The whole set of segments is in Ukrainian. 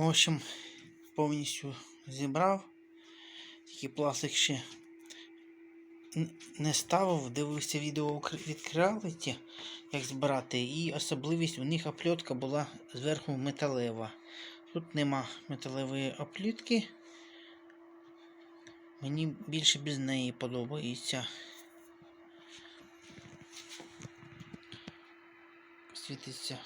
В общем, повністю зібрав. Тільки пластик ще не ставив, дивився відео від Creality, як збирати, і особливість у них опльотка була зверху металева. Тут нема металевої оплітки. Мені більше без неї подобається. Світиться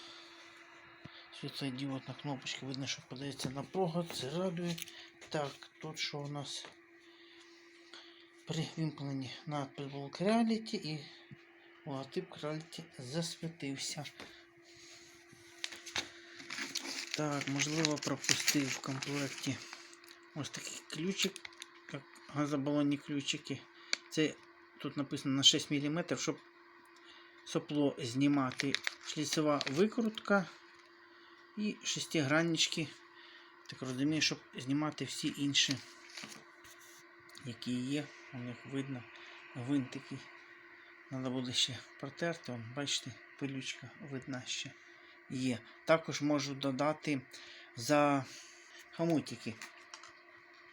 світлодіодна кнопочка, видно, що подається напруга, це радує. Так, тут що у нас при вимкненні надпис був Creality і логотип Creality засвітився. Так, можливо, пропустив в комплекті ось такий ключик, як газобалонні ключики. Це тут написано на 6 мм, щоб сопло знімати. Шліцева викрутка і шестиграннички. Так розумію, щоб знімати всі інші, які є. У них видно гвинтики. Треба буде ще протерти. Вон, бачите, пилючка видна ще є. Також можу додати за хамутики.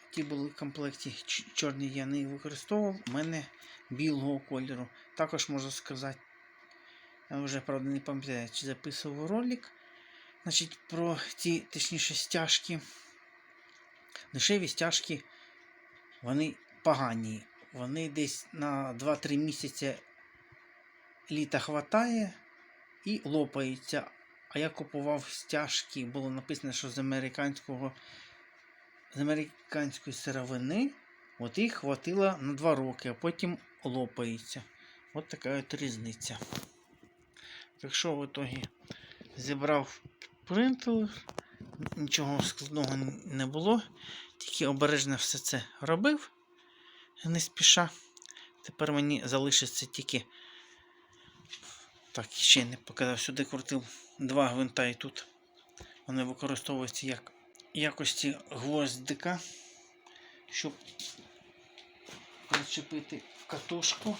Ті були в комплекті чорні я не використовував. У мене білого кольору. Також можу сказати, я вже правда не пам'ятаю, чи записував ролик. Значить, про ці, точніше, стяжки. Дешеві стяжки, вони погані. Вони десь на 2-3 місяці літа хватає і лопаються. А я купував стяжки, було написано, що з американського з американської сировини, от їх хватило на 2 роки, а потім лопається. От така от різниця. Так що в итогі зібрав принтер, нічого складного не було, тільки обережно все це робив, не спіша. Тепер мені залишиться тільки. Так, ще не показав, сюди крутив два гвинта і тут. Вони використовуються як якості гвоздика, щоб причепити катушку.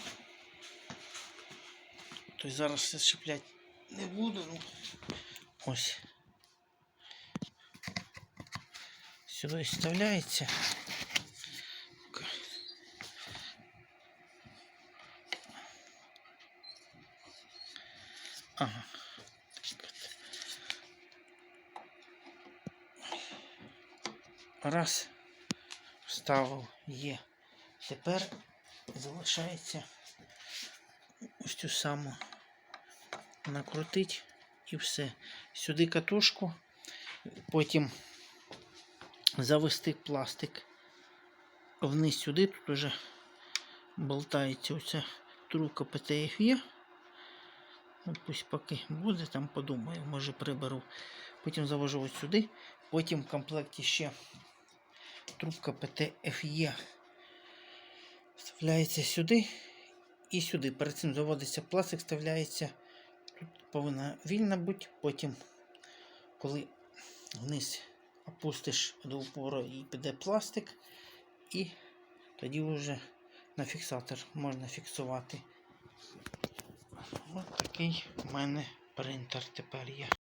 Тобто зараз все щеплять не буду. Ось. Сюди вставляється. Ага. Раз. Вставив є. Тепер залишається ось цю саму накрутить і все. Сюди катушку, потім завести пластик вниз сюди, тут уже болтається оця трубка ПТФЄ. Ну, пусть поки буде, там подумаю, може приберу. Потім завожу ось сюди, потім в комплекті ще трубка ПТФЄ вставляється сюди і сюди. Перед цим заводиться пластик, вставляється. Тут повинна вільна бути, потім, коли вниз опустиш до упору і піде пластик, і тоді вже на фіксатор можна фіксувати. Ось такий у мене принтер тепер є.